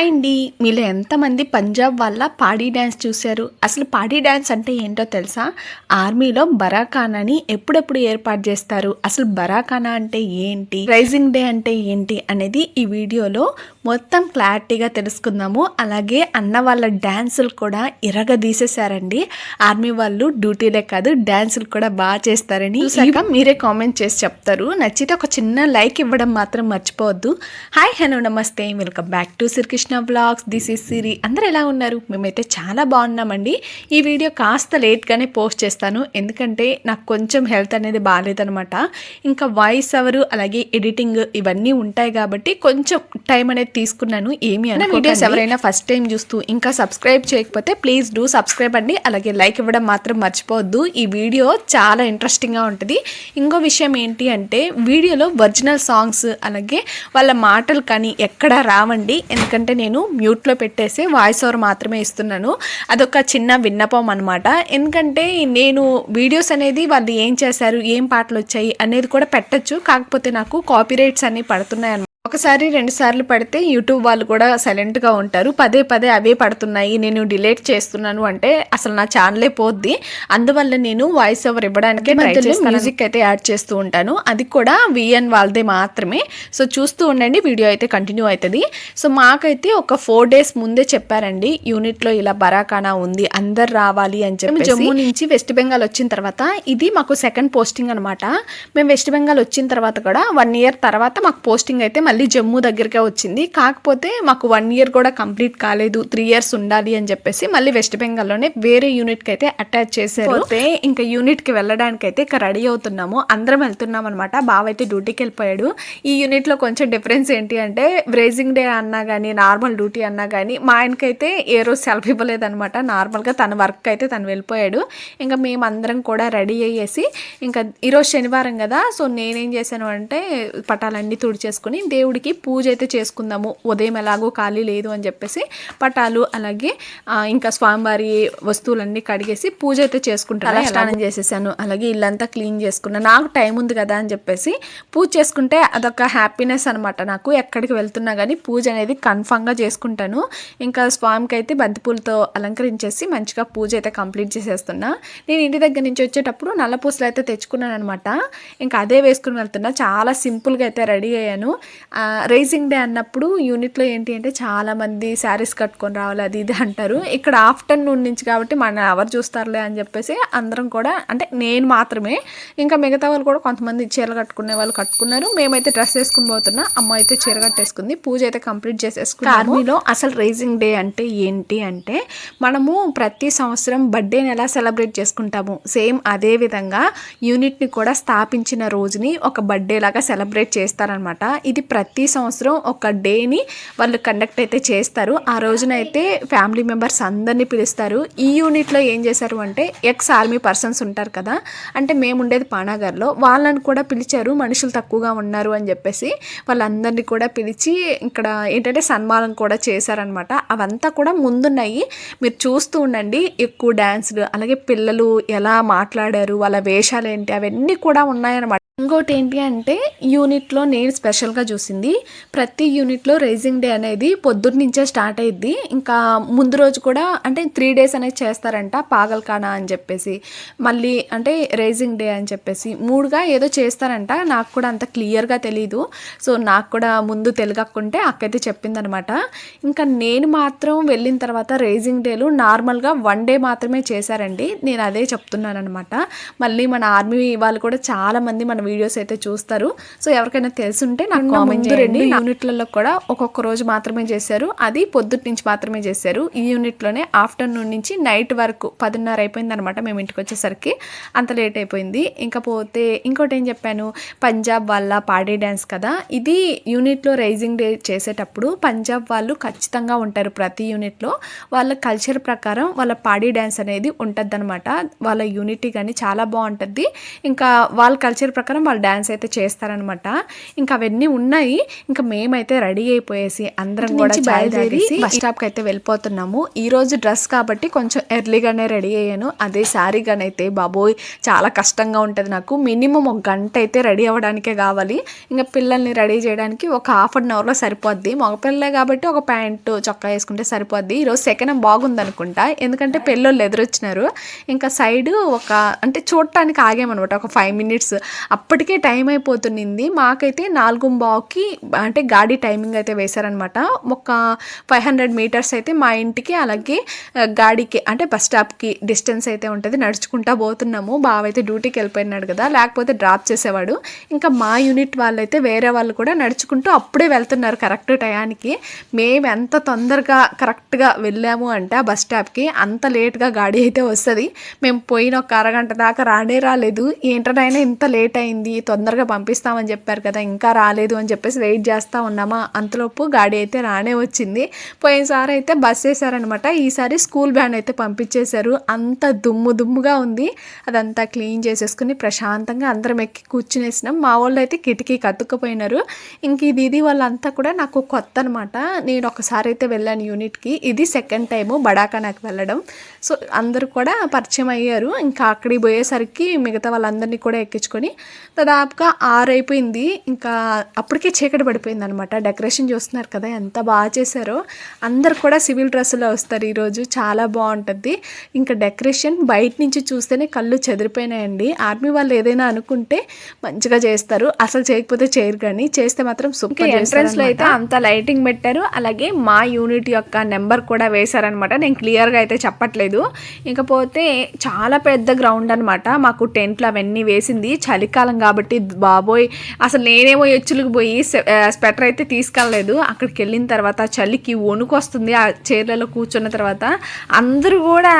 Hi అండి మీలో ఎంతమంది పంజాబ్ వాళ్ళ పాడీ డ్యాన్స్ చూశారు? అసలు పాడీ డ్యాన్స్ అంటే ఏంటో తెలుసా? ఆర్మీలో బరాఖాన్ అని ఎప్పుడెప్పుడు ఏర్పాటు చేస్తారు? అసలు బరాఖానా అంటే ఏంటి? రైజింగ్ డే అంటే ఏంటి? అనేది ఈ వీడియోలో మొత్తం క్లారిటీగా తెలుసుకుందాము. అలాగే అన్న వాళ్ళ డ్యాన్సులు కూడా ఇరగదీసేశారండి. ఆర్మీ వాళ్ళు డ్యూటీలే కాదు డ్యాన్సులు కూడా బాగా చేస్తారని చూసాక మీరే కామెంట్ చేసి చెప్తారు. నచ్చితే ఒక చిన్న లైక్ ఇవ్వడం మాత్రం మర్చిపోవద్దు. హాయ్ హలో నమస్తే. Welcome back to Srikrishna blogs this is Siri. అందరు ఎలా ఉన్నారు? మేమైతే చాలా బాగున్నామండి. ఈ వీడియో కాస్త లేట్గానే పోస్ట్ చేస్తాను. ఎందుకంటే నాకు కొంచెం హెల్త్ అనేది బాగాలేదనమాట ఇంకా వాయిస్ అవరు అలాగే ఎడిటింగ్ ఇవన్నీ ఉంటాయి కాబట్టి కొంచెం టైం అనేది తీసుకున్నాను. ఏమి అన్న వీడియోస్ ఎవరైనా ఫస్ట్ టైం చూస్తూ ఇంకా సబ్స్క్రైబ్ చేయకపోతే ప్లీజ్ డూ సబ్స్క్రైబ్ అండి. అలాగే లైక్ ఇవ్వడం మాత్రం మర్చిపోవద్దు. ఈ వీడియో చాలా ఇంట్రెస్టింగ్గా ఉంటుంది. ఇంకో విషయం ఏంటి అంటే వీడియోలో ఒరిజినల్ సాంగ్స్ అలాగే వాళ్ళ మాటలు కానీ ఎక్కడా రావండి. ఎందుకంటే నేను మ్యూట్లో పెట్టేసి వాయిస్ ఓవర్ మాత్రమే ఇస్తున్నాను. అదొక చిన్న విన్నపం అనమాట ఎందుకంటే నేను వీడియోస్ అనేది వాళ్ళు ఏం చేశారు ఏం పాటలు వచ్చాయి అనేది కూడా పెట్టచ్చు. కాకపోతే నాకు కాపీరైట్స్ అన్ని పడుతున్నాయి ఒకసారి రెండు సార్లు పడితే యూట్యూబ్ వాళ్ళు కూడా సైలెంట్గా ఉంటారు. పదే పదే అవే పడుతున్నాయి. నేను డిలీట్ చేస్తున్నాను అంటే అసలు నా ఛానలే పోద్ది. అందువల్ల నేను వాయిస్ ఓవర్ ఇవ్వడానికి మ్యూజిక్ అయితే యాడ్ చేస్తూ ఉంటాను. అది కూడా విఎన్ వాళ్ళదే మాత్రమే. సో చూస్తూ ఉండండి. వీడియో అయితే కంటిన్యూ అవుతుంది. సో మాకైతే ఒక ఫోర్ డేస్ ముందే చెప్పారండి. యూనిట్లో ఇలా బరాకానా ఉంది. అందరు రావాలి అని చెప్పి జమ్మూ నుంచి వెస్ట్ బెంగాల్ వచ్చిన తర్వాత ఇది మాకు సెకండ్ పోస్టింగ్ అనమాట మేము వెస్ట్ బెంగాల్ వచ్చిన తర్వాత కూడా వన్ ఇయర్ తర్వాత మాకు పోస్టింగ్ అయితే మళ్ళీ జమ్మూ దగ్గరకే వచ్చింది. కాకపోతే మాకు వన్ ఇయర్ కూడా కంప్లీట్ కాలేదు. త్రీ ఇయర్స్ ఉండాలి అని చెప్పేసి మళ్ళీ వెస్ట్ బెంగాల్లోనే వేరే యూనిట్కి అయితే అటాచ్ చేశారు. అయితే ఇంకా యూనిట్కి వెళ్ళడానికి అయితే ఇక రెడీ అవుతున్నాము. అందరం వెళ్తున్నాం అనమాట బావ అయితే డ్యూటీకి వెళ్ళిపోయాడు. ఈ యూనిట్లో కొంచెం డిఫరెన్స్ ఏంటి అంటే బ్రేజింగ్ డే అన్నా కానీ నార్మల్ డ్యూటీ అన్నా కానీ మా ఆయనకైతే ఏ రోజు సెలవు ఇవ్వలేదనమాట నార్మల్గా తన వర్క్ అయితే తను వెళ్ళిపోయాడు. ఇంకా మేము అందరం కూడా రెడీ అయ్యేసి ఇంకా ఈరోజు శనివారం కదా సో నేనేం చేశాను అంటే పటాలన్నీ తుడిచేసుకుని దేవుడికి పూజ అయితే చేసుకుందాము. ఉదయం ఎలాగో ఖాళీ లేదు అని చెప్పేసి పటాలు అలాగే ఇంకా స్వామివారి వస్తువులన్నీ కడిగేసి పూజ అయితే చేసుకుంటాను స్నానం చేసేసాను. అలాగే ఇల్లంతా క్లీన్ చేసుకున్నాను నాకు టైం ఉంది కదా అని చెప్పేసి పూజ చేసుకుంటే అదొక హ్యాపీనెస్ అనమాట నాకు. ఎక్కడికి వెళ్తున్నా కానీ పూజ అనేది కన్ఫామ్గా చేసుకుంటాను. ఇంకా స్వామికి అయితే బంతిపూలతో అలంకరించేసి మంచిగా పూజ అయితే కంప్లీట్ చేసేస్తున్నా. నేను ఇంటి దగ్గర నుంచి వచ్చేటప్పుడు నల్ల పూసలు అయితే తెచ్చుకున్నాను అనమాట ఇంకా అదే వేసుకుని వెళ్తున్నా. చాలా సింపుల్గా అయితే రెడీ అయ్యాను. రైజింగ్ డే అన్నప్పుడు యూనిట్లో ఏంటి అంటే చాలామంది శారీస్ కట్టుకొని రావాలి అది ఇది అంటారు. ఇక్కడ ఆఫ్టర్నూన్ నుంచి కాబట్టి మన ఎవరు చూస్తారులే అని చెప్పేసి అందరం కూడా అంటే నేను మాత్రమే ఇంకా మిగతా వాళ్ళు కూడా కొంతమంది చీర కట్టుకునే వాళ్ళు కట్టుకున్నారు. మేమైతే డ్రెస్ వేసుకుని పోతున్నా అమ్మ అయితే చీర కట్టేసుకుంది పూజ అయితే కంప్లీట్ చేసేసుకున్నాము. ఆర్మీలో అసలు రైజింగ్ డే అంటే ఏంటి అంటే మనము ప్రతి సంవత్సరం బర్త్డేని ఎలా సెలబ్రేట్ చేసుకుంటాము? సేమ్ అదే విధంగా యూనిట్ని కూడా స్థాపించిన రోజుని ఒక బర్త్డే లాగా సెలబ్రేట్ చేస్తారనమాట ఇది ప్రతి సంవత్సరం ఒక డేని వాళ్ళు కండక్ట్ అయితే చేస్తారు. ఆ రోజున అయితే ఫ్యామిలీ మెంబర్స్ అందరినీ పిలుస్తారు. ఈ యూనిట్లో ఏం చేశారు అంటే ఎక్స్ ఆర్మీ పర్సన్స్ ఉంటారు కదా అంటే మేము ఉండేది పానాగర్లో. వాళ్ళని కూడా పిలిచారు మనుషులు తక్కువగా ఉన్నారు అని చెప్పేసి వాళ్ళందరినీ కూడా పిలిచి ఇక్కడ ఏంటంటే సన్మానం కూడా చేశారనమాట. అవంతా కూడా ముందున్నాయి. మీరు చూస్తూ ఉండండి ఎక్కువ డ్యాన్సులు అలాగే పిల్లలు ఎలా మాట్లాడారు వాళ్ళ వేషాలు ఏంటి అవన్నీ కూడా ఉన్నాయన్నమాట. ఇంకోటి ఏంటి అంటే యూనిట్లో నేను స్పెషల్గా చూసింది ప్రతి యూనిట్లో రైజింగ్ డే అనేది పొద్దున్నుంచే స్టార్ట్ అయ్యిద్ది ఇంకా ముందు రోజు కూడా అంటే త్రీ డేస్ అనేది చేస్తారంట పాగల్కానా అని చెప్పేసి. మళ్ళీ అంటే రైజింగ్ డే అని చెప్పేసి. మూడుగా ఏదో చేస్తారంట. నాకు కూడా అంత క్లియర్గా తెలీదు. సో నాకు కూడా ముందు తెలుగక్కుంటే అక్కయితే చెప్పిందనమాట. ఇంకా నేను మాత్రం వెళ్ళిన తర్వాత రైజింగ్ డేలు నార్మల్గా వన్ డే మాత్రమే చేశారండి. నేను అదే చెప్తున్నాను అనమాట మళ్ళీ మన ఆర్మీ వాళ్ళు కూడా చాలా మంది మన వీడియోస్ అయితే చూస్తారు. సో ఎవరికైనా తెలుసుంటే నాకు కామెంట్ రెండు యూనిట్లలో కూడా ఒక్కొక్క రోజు మాత్రమే చేశారు. అది పొద్దుటి నుంచి మాత్రమే చేశారు. ఈ యూనిట్లోనే ఆఫ్టర్నూన్ నుంచి నైట్ వరకు పదిన్నర అయిపోయింది అనమాట మేము ఇంటికి వచ్చేసరికి. అంత లేట్ అయిపోయింది. ఇంకా పోతే ఇంకోటి ఏం చెప్పాను? పంజాబ్ వాళ్ళ పాడే డ్యాన్స్ కదా? ఇది యూనిట్లో రైజింగ్ డే చేసేటప్పుడు పంజాబ్ వాళ్ళు ఖచ్చితంగా ఉంటారు ప్రతి యూనిట్లో. వాళ్ళ కల్చర్ ప్రకారం వాళ్ళ పాడీ డ్యాన్స్ అనేది ఉంటుంది వాళ్ళ యూనిటీ కానీ చాలా బాగుంటుంది. ఇంకా వాళ్ళ కల్చర్ ప్రకారం ప్రకారం వాళ్ళు డ్యాన్స్ అయితే చేస్తారనమాట ఇంకా అవన్నీ ఉన్నాయి. ఇంకా మేమైతే రెడీ అయిపోయేసి అందరం కూడా బయలుదేరి బస్ స్టాప్కి అయితే వెళ్ళిపోతున్నాము. ఈ రోజు డ్రెస్ కాబట్టి కొంచెం ఎర్లీగానే రెడీ అయ్యాను. అదే శారీగానైతే బాబోయ్ చాలా కష్టంగా ఉంటుంది నాకు. మినిమం ఒక గంట అయితే రెడీ అవ్వడానికే కావాలి. ఇంకా పిల్లల్ని రెడీ చేయడానికి ఒక హాఫ్ అన్ అవర్లో సరిపోద్ది. మగపిల్లలే కాబట్టి ఒక ప్యాంటు చొక్కా వేసుకుంటే సరిపోద్ది. ఈరోజు సెకండ్ బాగుంది అనుకుంటా ఎందుకంటే పెళ్ళోళ్ళు ఎదురొచ్చినారు. ఇంకా సైడ్ ఒక అంటే చూడటానికి ఆగామన్నమాట. ఒక ఫైవ్ మినిట్స్ అప్పటికే టైం అయిపోతుంది మాకైతే నాలుగు బావుకి అంటే గాడి టైమింగ్ అయితే వేశారనమాట ఒక ఫైవ్ హండ్రెడ్ మీటర్స్ అయితే మా ఇంటికి అలాగే గాడికి అంటే బస్ స్టాప్కి డిస్టెన్స్ అయితే ఉంటుంది. నడుచుకుంటా పోతున్నాము. బావ అయితే డ్యూటీకి వెళ్ళిపోయినాడు కదా. లేకపోతే డ్రాప్ చేసేవాడు. ఇంకా మా యూనిట్ వాళ్ళైతే వేరే వాళ్ళు కూడా నడుచుకుంటూ అప్పుడే వెళ్తున్నారు కరెక్ట్ టయానికి. మేము ఎంత తొందరగా కరెక్ట్గా వెళ్ళాము అంటే ఆ బస్ స్టాప్కి అంత లేట్గా గాడి అయితే వస్తుంది. మేము పోయిన ఒక అరగంట దాకా రానే రాలేదు. ఏంటనైనా ఇంత లేట్ అయింది? తొందరగా పంపిస్తామని చెప్పారు కదా ఇంకా రాలేదు అని చెప్పేసి వెయిట్ చేస్తూ ఉన్నామా? అంతలోపు గాడి అయితే రానే వచ్చింది. పోయినసారి అయితే బస్ వేసారనమాట ఈసారి స్కూల్ బ్యాన్ అయితే పంపించేశారు. అంత దుమ్ము దుమ్ముగా ఉంది. అదంతా క్లీన్ చేసేసుకుని ప్రశాంతంగా అందరం ఎక్కి కూర్చునేసినాం. మా వాళ్ళు అయితే కిటికీ కత్తుకుపోయినారు ఇంక ఇది ఇది వాళ్ళంతా కూడా నాకు కొత్త అనమాట నేను ఒకసారి అయితే వెళ్ళాను యూనిట్కి. ఇది సెకండ్ టైము బడాకా నాకు వెళ్ళడం. సో అందరూ కూడా పరిచయం అయ్యారు. ఇంకా అక్కడికి పోయేసరికి మిగతా వాళ్ళందరినీ కూడా ఎక్కించుకొని దాదాపుగా ఆరు అయిపోయింది ఇంకా అప్పటికే చీకటి పడిపోయింది అనమాట డెకరేషన్ చూస్తున్నారు కదా ఎంత బాగా చేశారో. అందరు కూడా సివిల్ డ్రెస్సులో వస్తారు ఈరోజు. చాలా బాగుంటుంది. ఇంకా డెకరేషన్ బయట నుంచి చూస్తేనే కళ్ళు చెదిరిపోయినాయండి. ఆర్మీ వాళ్ళు ఏదైనా అనుకుంటే మంచిగా చేస్తారు. అసలు చేయకపోతే చేయరు కానీ చేస్తే మాత్రం సూపర్ ఎంట్రన్స్లో అయితే అంత లైటింగ్ పెట్టారు. అలాగే మా యూనిట్ యొక్క నెంబర్ కూడా వేశారనమాట నేను క్లియర్గా అయితే చెప్పట్లేదు. ఇకపోతే చాలా పెద్ద గ్రౌండ్ అనమాట మాకు టెంట్లు అవన్నీ వేసింది. చలికాలం కాబట్టి బాబోయ్ అసలు నేనేమో ఎచ్చులకు పోయి స్వెటర్ అయితే తీసుకెళ్ళలేదు. అక్కడికి వెళ్ళిన తర్వాత చలికి వణుకు వస్తుంది ఆ చైర్లలో కూర్చున్న తర్వాత. అందరూ కూడా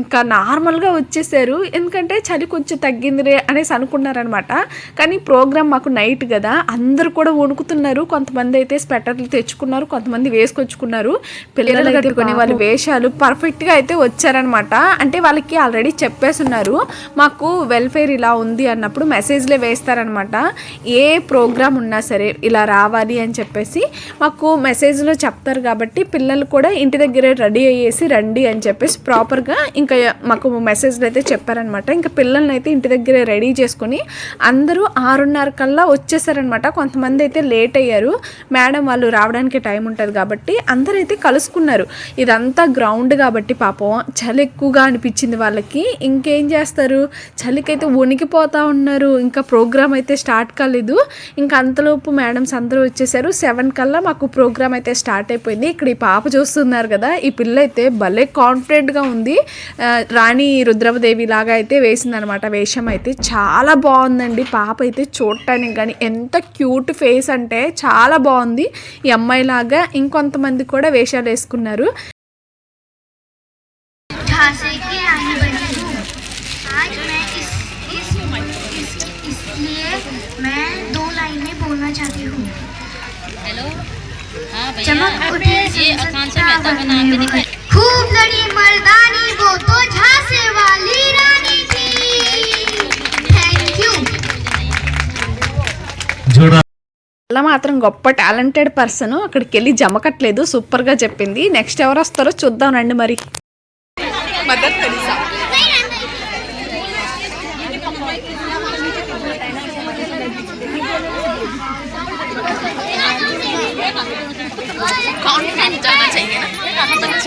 ఇంకా నార్మల్గా వచ్చేసారు. ఎందుకంటే చలి కొంచెం తగ్గింది రే అనేసి అనుకున్నారనమాట. కానీ ప్రోగ్రామ్ మాకు నైట్ కదా. అందరూ కూడా వణుకుతున్నారు. కొంతమంది అయితే స్వెటర్లు తెచ్చుకున్నారు. కొంతమంది వేసుకొచ్చుకున్నారు. పిల్లలు కట్టుకుని వాళ్ళ వేషాలు పర్ఫెక్ట్గా అయితే వచ్చారనమాట. అంటే వాళ్ళకి ఆల్రెడీ చెప్పేసి ఉన్నారు మాకు వెల్ఫేర్ ఇలా ఉంది అన్నప్పుడు రోజులే వేస్తారనమాట. ఏ ప్రోగ్రామ్ ఉన్నా సరే ఇలా రావాలి అని చెప్పేసి మాకు మెసేజ్లో చెప్తారు కాబట్టి పిల్లలు కూడా ఇంటి దగ్గరే రెడీ అయ్యేసి రండి అని చెప్పేసి ప్రాపర్గా ఇంకా మాకు మెసేజ్లు అయితే చెప్పారనమాట. ఇంకా పిల్లల్ని అయితే ఇంటి దగ్గరే రెడీ చేసుకుని అందరూ ఆరున్నర కల్లా వచ్చేసారనమాట. కొంతమంది అయితే లేట్ అయ్యారు. మేడం వాళ్ళు రావడానికి టైం ఉంటుంది కాబట్టి అందరూ అయితే కలుసుకున్నారు. ఇదంతా గ్రౌండ్ కాబట్టి పాపం చలి ఎక్కువగా అనిపించింది వాళ్ళకి. ఇంకేం చేస్తారు? చలికైతే ఉనికిపోతూ ఉన్నారు. ఇంకా ప్రోగ్రామ్ అయితే స్టార్ట్ కాలేదు. ఇంకా అంతలోపు మేడమ్స్ అందరూ వచ్చేసారు. సెవెన్ కల్లా మాకు ప్రోగ్రామ్ అయితే స్టార్ట్ అయిపోయింది. ఇక్కడ ఈ పాప చూస్తున్నారు కదా ఈ పిల్ల అయితే భలే కాన్ఫిడెంట్గా ఉంది. రాణి రుద్రవదేవి లాగా అయితే వేసిందనమాట వేషం అయితే. చాలా బాగుందండి. పాప అయితే చూడటానికి కానీ ఎంత క్యూట్ ఫేస్ అంటే చాలా బాగుంది. ఈ అమ్మాయి లాగా ఇంకొంతమంది కూడా వేషాలు వేసుకున్నారు. चमक उठी ये आकांक्षा मेहता का नाम भी दिखाई खूब लड़ी मर्दानी वो तो झांसे वाली रानी थी थैंक यू जोड़ा అలా మాత్రం గొప్ప టాలెంటెడ్ పర్సన్ అక్కడికి వెళ్ళి జమకట్లేదు సూపర్గా చెప్పింది నెక్స్ట్ ఎవరు వస్తారో చూద్దాం రండి మరి మదర్ తెరీసా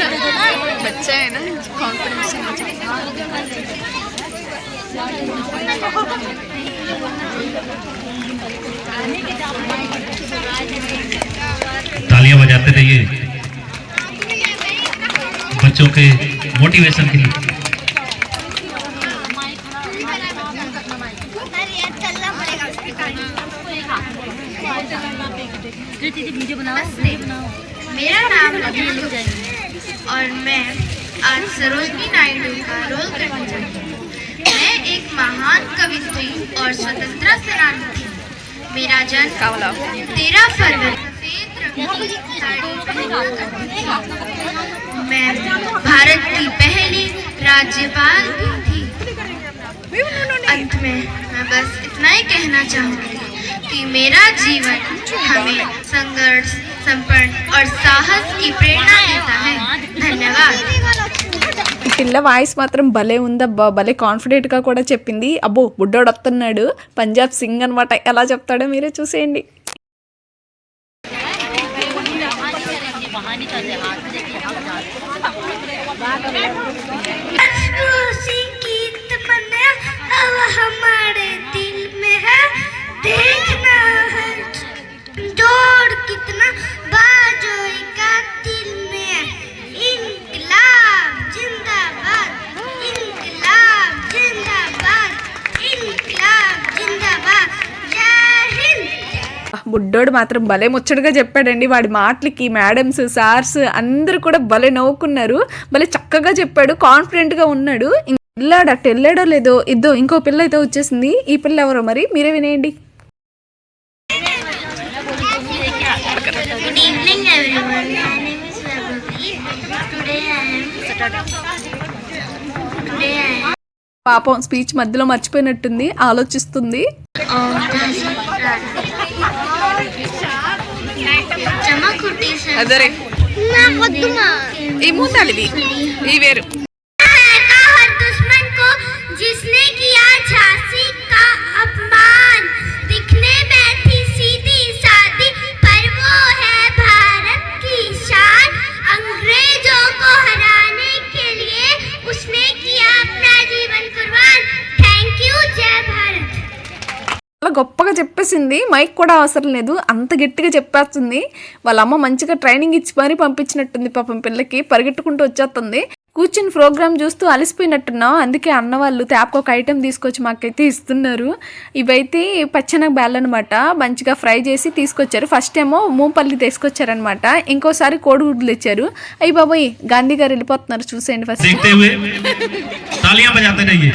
बच्चा बच्चा है ना कॉन्फिडेंस होना चाहिए तालियाँ बजाते रहिए। बच्चों के मोटिवेशन के लिए। वीडियो बनाओ वीडियो बनाओ मेरा नाम लखनऊ और मैं आज सरोजनी नायडू का रोल करने रही हूँ। मैं एक महान कवित्री और स्वतंत्रता सेनानी थी। मेरा जन्म तेरह फरवरी मैं भारत की पहली राज्यपाल भी थी। अंत में मैं बस इतना ही कहना चाहूँगी। कि मेरा जीवन हमें संघर्ष संपन्न और साहस की प्रेरणा देता है धन्यवाद ఈ పిల్ల వాయిస్ మాత్రం భలే ఉందబ్బా భలే కాన్ఫిడెంట్గా కూడా చెప్పింది అబ్బో బుడ్డోడు వస్తున్నాడు పంజాబ్ సింగ్ అనమాట ఎలా చెప్తాడో మీరే చూసేయండి वहाँ देखना है जोड़ कितना बाजोई का दिल में है इनकलाब जिंदाबाद इनकलाब जिंदाबाद इनकलाब जिंदाबाद जय हिंद బుడ్డోడు మాత్రం భలే ముచ్చటగా చెప్పాడండి వాడి మాటలకి మేడమ్స్ సార్స్ అందరూ కూడా భలే నవ్వుకున్నారు భలే చక్కగా చెప్పాడు కాన్ఫిడెంట్గా ఉన్నాడు ఇంక పిల్లాడు అట్టు వెళ్ళాడో లేదో ఇద్దో ఇంకో పిల్ల అయితే వచ్చేసింది ఈ పిల్ల ఎవరో మరి మీరే వినేయండి పాపం స్పీచ్ మధ్యలో మర్చిపోయినట్టుంది ఆలోచిస్తుంది. అదే ఏముండాలి ఈ వేరు. గొప్పగా చెప్పేసింది మైక్ కూడా అవసరం లేదు అంత గట్టిగా చెప్పేస్తుంది వాళ్ళ అమ్మ మంచిగా ట్రైనింగ్ ఇచ్చి మరీ పంపించినట్టుంది పాపం పిల్లకి పరిగెట్టుకుంటూ వచ్చేస్తుంది కూర్చుని ప్రోగ్రామ్ చూస్తూ అలసిపోయినట్టున్నాం అందుకే అన్న వాళ్ళు తేపకు ఒక ఐటెం తీసుకొచ్చి మాకైతే ఇస్తున్నారు ఇవైతే పచ్చనగ బ్యాల్ అనమాట మంచిగా ఫ్రై చేసి తీసుకొచ్చారు ఫస్ట్ ఏమో మూపల్లి తీసుకొచ్చారనమాట ఇంకోసారి కోడిగుడ్లు ఇచ్చారు అయ్యి బాబోయ్ గాంధీ గారు వెళ్ళిపోతున్నారు చూసేయండి ఫస్ట్ देखते हुए तालियां बजाते रहिए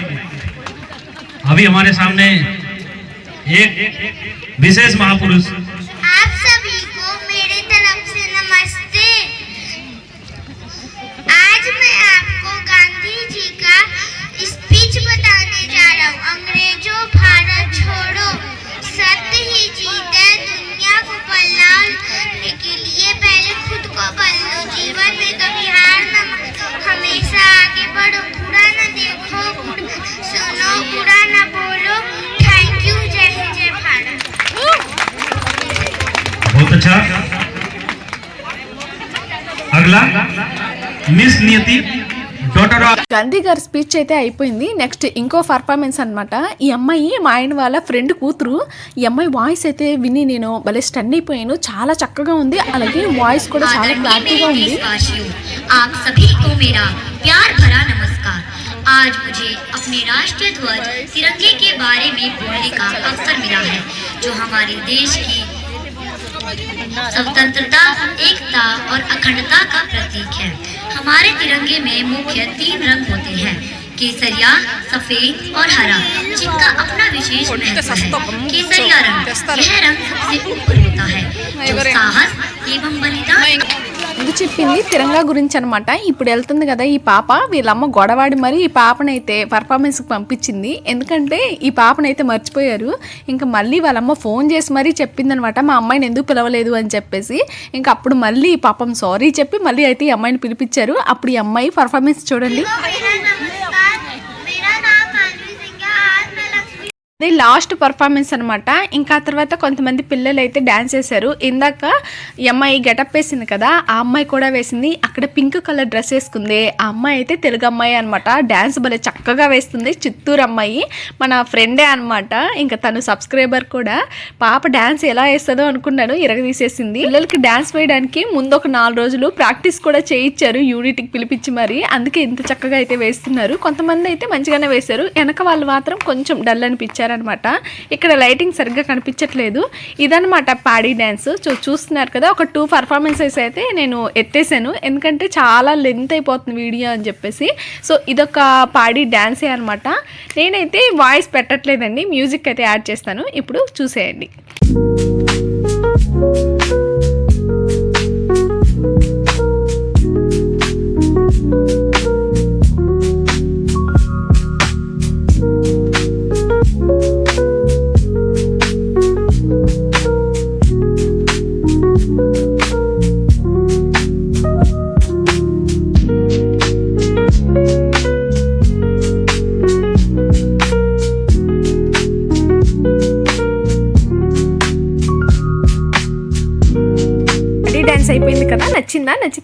अभी हमारे सामने एक विशेष महापुरुष। आप सभी को मेरे तरफ़ से नमस्ते। आज मैं आपको गांधी जी का स्पीच बताने जा रहा हूँ। अंग्रेज़ों, भारत अगला मिस नियति डॉटर ऑफ గాంధీ గారి స్పీచ్ అయితే అయిపోయింది నెక్స్ట్ ఇంకో పర్ఫార్మెన్స్ అన్నమాట ఈ అమ్మాయి మా ఆయన వాళ్ళ ఫ్రెండ్ కూతురు ఈ అమ్మాయి వాయిస్ అయితే విని నేను భలే స్టన్ అయిపోయాను చాలా చక్కగా ఉంది అలాగే వాయిస్ కూడా చాలా आदरणीय క్లారిటీగా मेरे ఉంది देशवासियों आप सभी को मेरा प्यार भरा नमस्कार आज मुझे अपने राष्ट्रीय ध्वज तिरंगे के बारे में बोलने का अवसर मिला है जो हमारे देश की स्वतंत्रता एकता और अखंडता का प्रतीक है। हमारे तिरंगे में मुख्य तीन रंग होते हैं केसरिया सफ़ेद और हरा जिनका अपना विशेष महत्व है। केसरिया रंग यह रंग सबसे ऊपर होता है जो साहस एवं बलिदान ఇది చెప్పింది తిరంగా గురించి అనమాట ఇప్పుడు వెళ్తుంది కదా ఈ పాప. వీళ్ళమ్మ గొడవాడి మరి ఈ పాపనైతే పర్ఫార్మెన్స్కి పంపించింది. ఎందుకంటే ఈ పాపనైతే మర్చిపోయారు. ఇంకా మళ్ళీ వాళ్ళమ్మ ఫోన్ చేసి మరీ చెప్పిందనమాట మా అమ్మాయిని ఎందుకు పిలవలేదు? అని చెప్పేసి. ఇంకా అప్పుడు మళ్ళీ పాపం సారీ చెప్పి మళ్ళీ అయితే ఈ అమ్మాయిని పిలిపించారు. అప్పుడు ఈ అమ్మాయి పర్ఫార్మెన్స్ చూడండి. ఇది లాస్ట్ పర్ఫార్మెన్స్ అనమాట ఇంకా తర్వాత కొంతమంది పిల్లలు అయితే డ్యాన్స్ చేశారు. ఇందాక ఈ అమ్మాయి గెటప్ వేసింది కదా ఆ అమ్మాయి కూడా వేసింది. అక్కడ పింక్ కలర్ డ్రెస్ వేసుకుంది. ఆ అమ్మాయి అయితే తెలుగు అమ్మాయి అనమాట డ్యాన్స్ భలే చక్కగా వేస్తుంది. చిత్తూరు అమ్మాయి మన ఫ్రెండే అనమాట ఇంకా తను సబ్స్క్రైబర్ కూడా. పాప డ్యాన్స్ ఎలా వేస్తుందో అనుకున్నాను ఇరగదీసేసింది. పిల్లలకి డ్యాన్స్ వేయడానికి ముందు ఒక నాలుగు రోజులు ప్రాక్టీస్ కూడా చేయించారు యూనిట్కి పిలిపించి మరి. అందుకే ఇంత చక్కగా అయితే వేస్తున్నారు. కొంతమంది అయితే మంచిగానే వేశారు. వెనక వాళ్ళు మాత్రం కొంచెం డల్ అనిపించారు. అనిపించారనమాట ఇక్కడ లైటింగ్ సరిగ్గా కనిపించట్లేదు. ఇదనమాట పాడీ డ్యాన్స్ చూ చూస్తున్నారు కదా ఒక టూ పర్ఫార్మెన్సెస్ అయితే నేను ఎత్తేసాను. ఎందుకంటే చాలా లెంత్ అయిపోతుంది వీడియో అని చెప్పేసి. సో ఇదొక పాడీ డ్యాన్సే అనమాట. నేనైతే వాయిస్ పెట్టట్లేదండి. మ్యూజిక్ అయితే యాడ్ చేస్తాను. ఇప్పుడు చూసేయండి.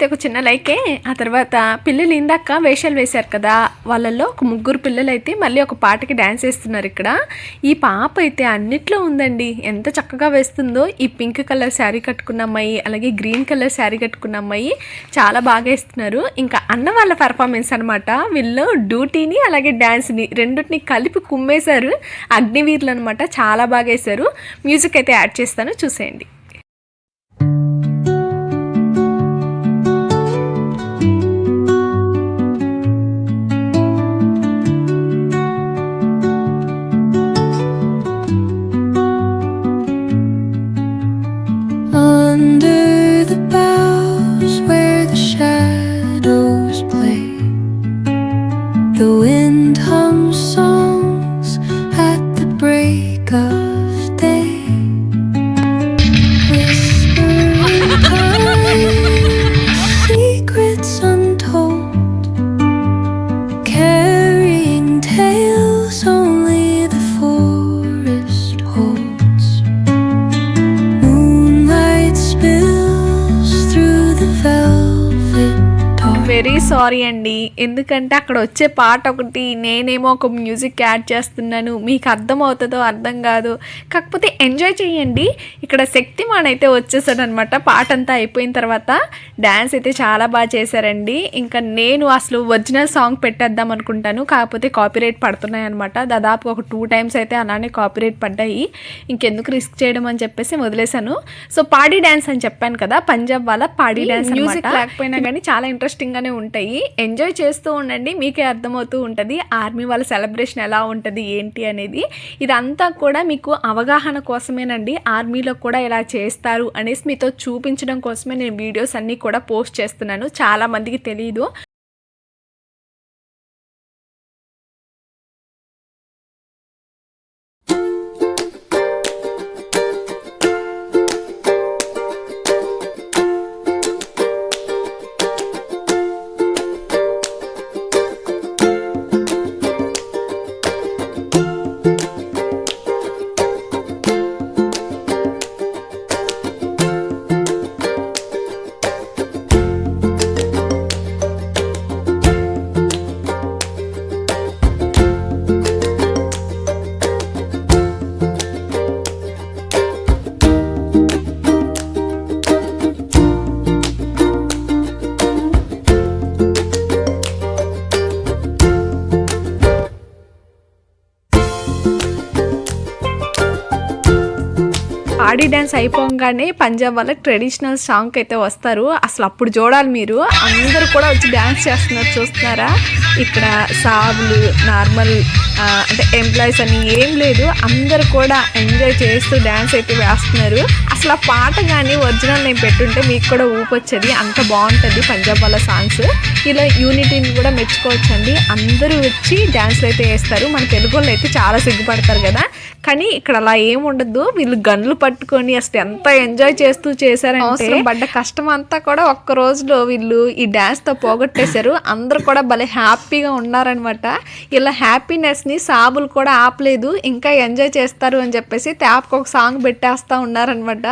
నచ్చితే ఒక చిన్న లైకే. ఆ తర్వాత పిల్లలు ఇందాక వేషాలు వేశారు కదా వాళ్ళల్లో ఒక ముగ్గురు పిల్లలు అయితే మళ్ళీ ఒక పాటకి డ్యాన్స్ వేస్తున్నారు ఇక్కడ. ఈ పాప అయితే అన్నిట్లో ఉందండి. ఎంత చక్కగా వేస్తుందో. ఈ పింక్ కలర్ శారీ కట్టుకున్న అమ్మాయి అలాగే గ్రీన్ కలర్ శారీ కట్టుకున్న అమ్మాయి చాలా బాగా వేస్తున్నారు. ఇంకా అన్న వాళ్ళ పర్ఫార్మెన్స్ అనమాట వీళ్ళు డ్యూటీని అలాగే డ్యాన్స్ని రెండింటిని కలిపి కుమ్మేశారు. అగ్నివీర్లు అనమాట చాలా బాగా వేశారు. మ్యూజిక్ అయితే యాడ్ చేస్తాను. చూసేయండి. ఎందుకంటే అక్కడ వచ్చే పాట ఒకటి నేనేమో ఒక మ్యూజిక్ యాడ్ చేస్తున్నాను మీకు అర్థం అవుతుందో అర్థం కాదు. కాకపోతే ఎంజాయ్ చేయండి. ఇక్కడ శక్తిమాన్ అయితే వచ్చేసాడు అనమాట పాట అంతా అయిపోయిన తర్వాత డ్యాన్స్ అయితే చాలా బాగా చేశారండి. ఇంకా నేను అసలు ఒరిజినల్ సాంగ్ పెట్టేద్దాం అనుకుంటాను. కాకపోతే కాపీరైట్ పడుతున్నాయి అనమాట దాదాపు ఒక టూ టైమ్స్ అయితే అలానే కాపీరైట్ పడ్డాయి. ఇంకెందుకు రిస్క్ చేయడం అని చెప్పేసి వదిలేశాను. సో పాడీ డ్యాన్స్ అని చెప్పాను కదా పంజాబ్ వాళ్ళ పాడీ డ్యాన్స్ మ్యూజిక్ లేకపోయినా కానీ చాలా ఇంట్రెస్టింగ్ గానే ఉంటాయి. ఎంజాయ్ చేస్తూ ఉండండి మీకే అర్థమవుతూ ఉంటుంది. ఆర్మీ వాళ్ళ సెలబ్రేషన్ ఎలా ఉంటుంది ఏంటి అనేది. ఇదంతా కూడా మీకు అవగాహన కోసమేనండి. ఆర్మీలో కూడా ఇలా చేస్తారు అనేసి మీతో చూపించడం కోసమే నేను వీడియోస్ అన్నీ కూడా పోస్ట్ చేస్తున్నాను. చాలా మందికి తెలియదు పాడీ డ్యాన్స్ అయిపోగానే పంజాబ్ వాళ్ళ ట్రెడిషనల్ సాంగ్ అయితే వస్తారు. అసలు అప్పుడు చూడాలి మీరు. అందరూ కూడా వచ్చి డ్యాన్స్ చేస్తున్నారు చూస్తున్నారా? ఇక్కడ సాబులు నార్మల్ అంటే ఎంప్లాయీస్ అని ఏం లేదు. అందరు కూడా ఎంజాయ్ చేస్తూ డ్యాన్స్ అయితే వేస్తున్నారు. అసలు ఆ పాట కానీ ఒరిజినల్ నేను పెట్టుంటే మీకు కూడా ఊపొచ్చేది. అంత బాగుంటుంది పంజాబ్ వాళ్ళ సాంగ్స్. ఇలా యూనిటీని కూడా మెచ్చుకోవచ్చండి. అందరూ వచ్చి డ్యాన్స్లు అయితే వేస్తారు. మన తెలుగు వాళ్ళు అయితే చాలా సిగ్గుపడతారు కదా. కానీ ఇక్కడ అలా ఏముండదు వీళ్ళు వీళ్ళు గన్లు చేసుకొని అసలు ఎంత ఎంజాయ్ చేస్తూ చేశారంటే పడ్డ కష్టం అంతా కూడా ఒక్క రోజులో వీళ్ళు ఈ డ్యాన్స్తో పోగొట్టేశారు. అందరూ కూడా భలే హ్యాపీగా ఉన్నారనమాట ఇలా హ్యాపీనెస్ని సాబులు కూడా ఆపలేదు. ఇంకా ఎంజాయ్ చేస్తారు అని చెప్పేసి ట్యాప్కి ఒక సాంగ్ పెట్టేస్తా ఉన్నారనమాట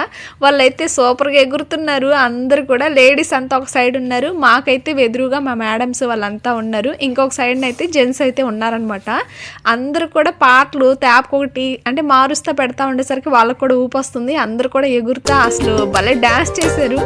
వాళ్ళైతే సూపర్గా ఎగురుతున్నారు. అందరు కూడా లేడీస్ అంతా ఒక సైడ్ ఉన్నారు. మాకైతే వెదురుగా మా మేడమ్స్ వాళ్ళంతా ఉన్నారు. ఇంకొక సైడ్ అయితే జెంట్స్ అయితే ఉన్నారనమాట అందరూ కూడా పాటలు ట్యాప్ ఒకటి అంటే మారుస్తా పెడతా ఉండేసరికి వాళ్ళకు కూడా ఊపు వస్తుంది అందరు కూడా ఎగురుతా. అసలు భలే డాన్స్ చేశారు.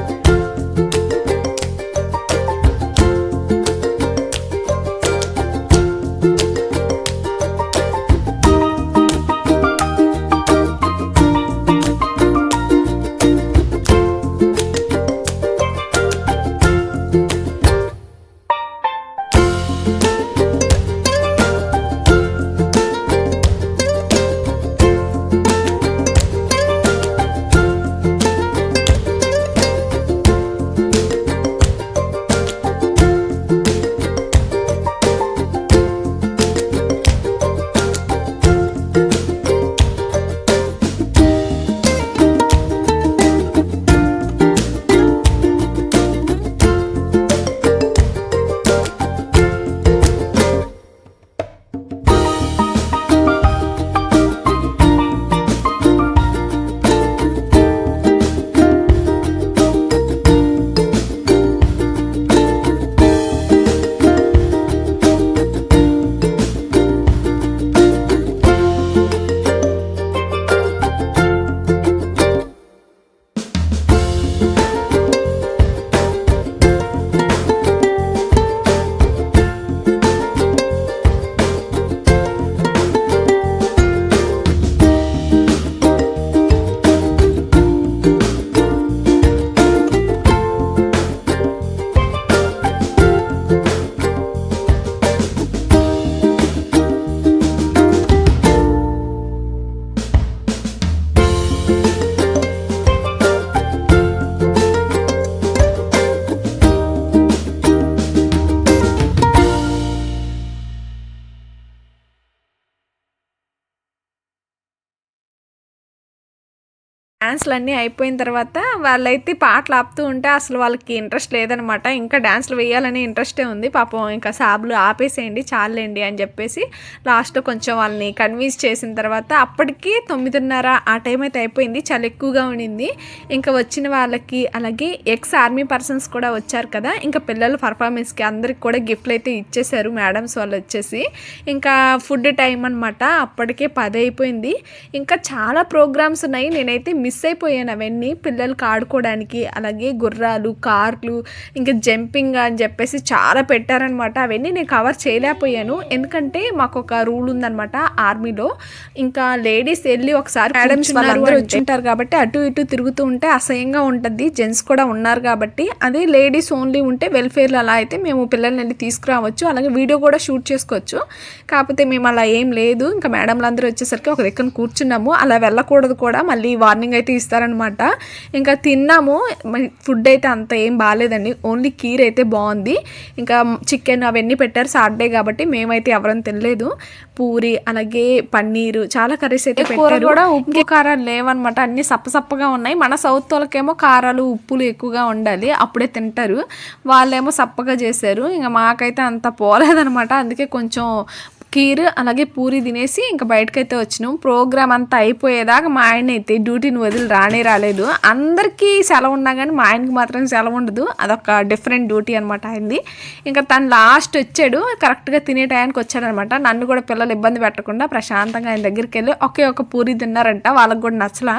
డ్యాన్స్లు అన్నీ అయిపోయిన తర్వాత వాళ్ళైతే పాటలు ఆపుతూ ఉంటే అసలు వాళ్ళకి ఇంట్రెస్ట్ లేదనమాట. ఇంకా డ్యాన్స్లు వేయాలనే ఇంట్రెస్టే ఉంది. పాపం ఇంకా సాబులు ఆపేసేయండి చాలండి అని చెప్పేసి లాస్ట్లో కొంచెం వాళ్ళని కన్విన్స్ చేసిన తర్వాత అప్పటికి తొమ్మిదిన్నర ఆ టైం అయితే అయిపోయింది. చాలా ఎక్కువగా ఉండింది. ఇంకా వచ్చిన వాళ్ళకి అలాగే ఎక్స్ ఆర్మీ పర్సన్స్ కూడా వచ్చారు కదా. ఇంకా పిల్లల పర్ఫార్మెన్స్కి అందరికి కూడా గిఫ్ట్లు అయితే ఇచ్చేసారు మేడమ్స్ వాళ్ళు వచ్చేసి. ఇంకా ఫుడ్ టైం అనమాట అప్పటికే పది అయిపోయింది. ఇంకా చాలా ప్రోగ్రామ్స్ ఉన్నాయి. నేనైతే మిస్ అయిపోయి అయిపోయాను అవన్నీ. పిల్లలకి ఆడుకోవడానికి అలాగే గుర్రాలు కార్లు ఇంకా జంపింగ్ అని చెప్పేసి చాలా పెట్టారనమాట. అవన్నీ నేను కవర్ చేయలేకపోయాను. ఎందుకంటే మాకు ఒక రూల్ ఉందన్నమాట ఆర్మీలో. ఇంకా లేడీస్ వెళ్ళి ఒకసారి మేడమ్స్ వాళ్ళందరూ వచ్చి ఉంటారు కాబట్టి అటు ఇటు తిరుగుతూ ఉంటే అసహ్యంగా ఉంటుంది. జెంట్స్ కూడా ఉన్నారు కాబట్టి. అదే లేడీస్ ఓన్లీ ఉంటే వెల్ఫేర్లో అలా అయితే మేము పిల్లల్ని వెళ్ళి తీసుకురావచ్చు. అలాగే వీడియో కూడా షూట్ చేసుకోవచ్చు. కాకపోతే మేము అలా ఏం లేదు. ఇంకా మేడంలు అందరూ వచ్చేసరికి ఒక దగ్గర కూర్చున్నాము. అలా వెళ్ళకూడదు కూడా. మళ్ళీ వార్నింగ్ అయితే ఇస్తారనమాట ఇంకా తిన్నాము. ఫుడ్ అయితే అంత ఏం బాగాలేదండి ఓన్లీ కీర్ అయితే బాగుంది. ఇంకా చికెన్ అవన్నీ పెట్టారు సాటర్డే కాబట్టి మేమైతే ఎవరైనా తినలేదు. పూరి అలాగే పన్నీరు చాలా కర్రీస్ అయితే పెట్టారు. కూడా ఉప్పు కారాలు లేవన్నమాట. అన్ని సప్పసప్పగా ఉన్నాయి. మన సౌత్ వాళ్ళకేమో కారాలు ఉప్పులు ఎక్కువగా ఉండాలి. అప్పుడే తింటారు. వాళ్ళేమో సప్పగా చేశారు. ఇంకా మాకైతే అంత పోలేదనమాట అందుకే కొంచెం కీర్ అలాగే పూరి తినేసి ఇంకా బయటకైతే వచ్చినాం. ప్రోగ్రామ్ అంతా అయిపోయేదాకా మా ఆయన అయితే డ్యూటీని వదిలి రానే రాలేదు. అందరికీ సెలవు ఉన్నా కానీ మా ఆయనకి మాత్రం సెలవు ఉండదు. అదొక డిఫరెంట్ డ్యూటీ అనమాట ఆయనది. ఇంకా తను లాస్ట్ వచ్చాడు. కరెక్ట్గా తినే టయానికి వచ్చాడనమాట నన్ను కూడా పిల్లలు ఇబ్బంది పెట్టకుండా ప్రశాంతంగా ఆయన దగ్గరికి వెళ్ళి ఒకే ఒక పూరి తిన్నారంట. వాళ్ళకి కూడా నచ్చలా.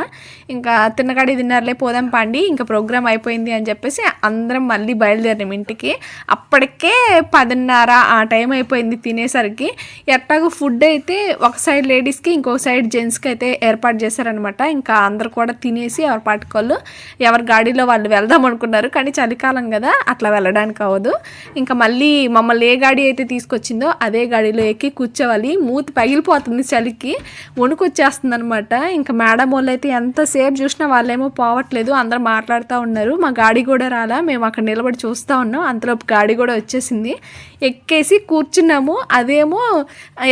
ఇంకా తిన్నగాడి తిన్నారులే పోదాం పండి ఇంకా ప్రోగ్రామ్ అయిపోయింది అని చెప్పేసి అందరం మళ్ళీ బయలుదేరినాం ఇంటికి. అప్పటికే పదిన్నర ఆ టైం అయిపోయింది తినేసరికి. ఎట్టాగో ఫుడ్ అయితే ఒక సైడ్ లేడీస్కి ఇంకో సైడ్ జెంట్స్కి అయితే ఏర్పాటు చేశారనమాట ఇంకా అందరు కూడా తినేసి ఎవరి పాటుకోళ్ళు ఎవరి గాడిలో వాళ్ళు వెళ్దాం అనుకున్నారు. కానీ చలికాలం కదా అట్లా వెళ్ళడానికి అవ్వదు. ఇంకా మళ్ళీ మమ్మల్ని ఏ గాడి అయితే తీసుకొచ్చిందో అదే గాడిలో ఎక్కి కూర్చోవాలి. మూతి పగిలిపోతుంది చలికి వణుకొచ్చేస్తుంది అనమాట ఇంకా మేడం వాళ్ళు అయితే ఎంతసేపు చూసినా వాళ్ళేమో పోవట్లేదు అందరూ మాట్లాడుతూ ఉన్నారు. మా గాడి కూడా రాలా మేము అక్కడ నిలబడి చూస్తూ ఉన్నాం. అంతలోపు గాడి కూడా వచ్చేసింది. ఎక్కేసి కూర్చున్నాము. అదేమో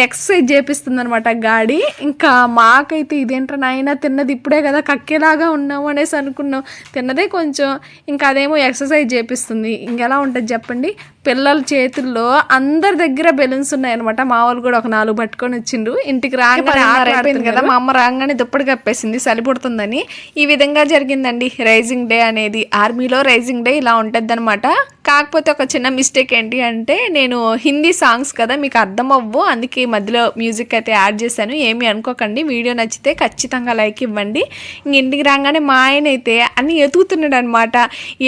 ఎక్సర్సైజ్ చేపిస్తుంది అనమాట గాడి. ఇంకా మాకైతే ఇదేంట్రా నాయన తిన్నది ఇప్పుడే కదా కక్కేలాగా ఉన్నాము అనేసి అనుకున్నాం. తిన్నదే కొంచెం ఇంకా అదేమో ఎక్సర్సైజ్ చేపిస్తుంది. ఇంకెలా ఉంటుంది చెప్పండి? పిల్లల చేతుల్లో అందరి దగ్గర బెలూన్స్ ఉన్నాయన్నమాట. మా వాళ్ళు కూడా ఒక నాలుగు పట్టుకొని వచ్చిండ్రు. ఇంటికి రాగానే కదా మా అమ్మ రాగానే దుప్పటి కప్పేసింది చలి పుడుతుందని. ఈ విధంగా జరిగిందండి రైజింగ్ డే అనేది. ఆర్మీలో రైజింగ్ డే ఇలా ఉంటుంది కాకపోతే ఒక చిన్న మిస్టేక్ ఏంటి అంటే నేను హిందీ సాంగ్స్ కదా మీకు అర్థం అవ్వు అందుకే మధ్యలో మ్యూజిక్ అయితే యాడ్ చేశాను. ఏమీ అనుకోకండి వీడియో నచ్చితే ఖచ్చితంగా లైక్ ఇవ్వండి. ఇంక ఇంటికి రాగానే మా ఆయన అయితే అన్ని ఎతుకుతున్నాడు అనమాట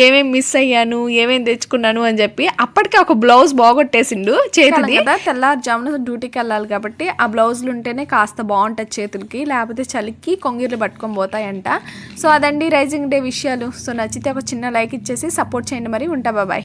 ఏమేమి మిస్ అయ్యాను ఏమేమి తెచ్చుకున్నాను అని చెప్పి అప్పటికే ఒక బ్లౌజ్ బాగొట్టేసిండు చేతిది. కదా తెల్లారుజామున డ్యూటీకి వెళ్ళాలి కాబట్టి ఆ బ్లౌజులు ఉంటేనే కాస్త బాగుంటుంది చేతులకి లేకపోతే చలికి కొంగిర్లు పట్టుకొని పోతాయంట. సో అదండి రైజింగ్ డే విషయాలు. సో నచ్చితే ఒక చిన్న లైక్ ఇచ్చేసి సపోర్ట్ చేయండి మరి. ఉంటా బాబాయ్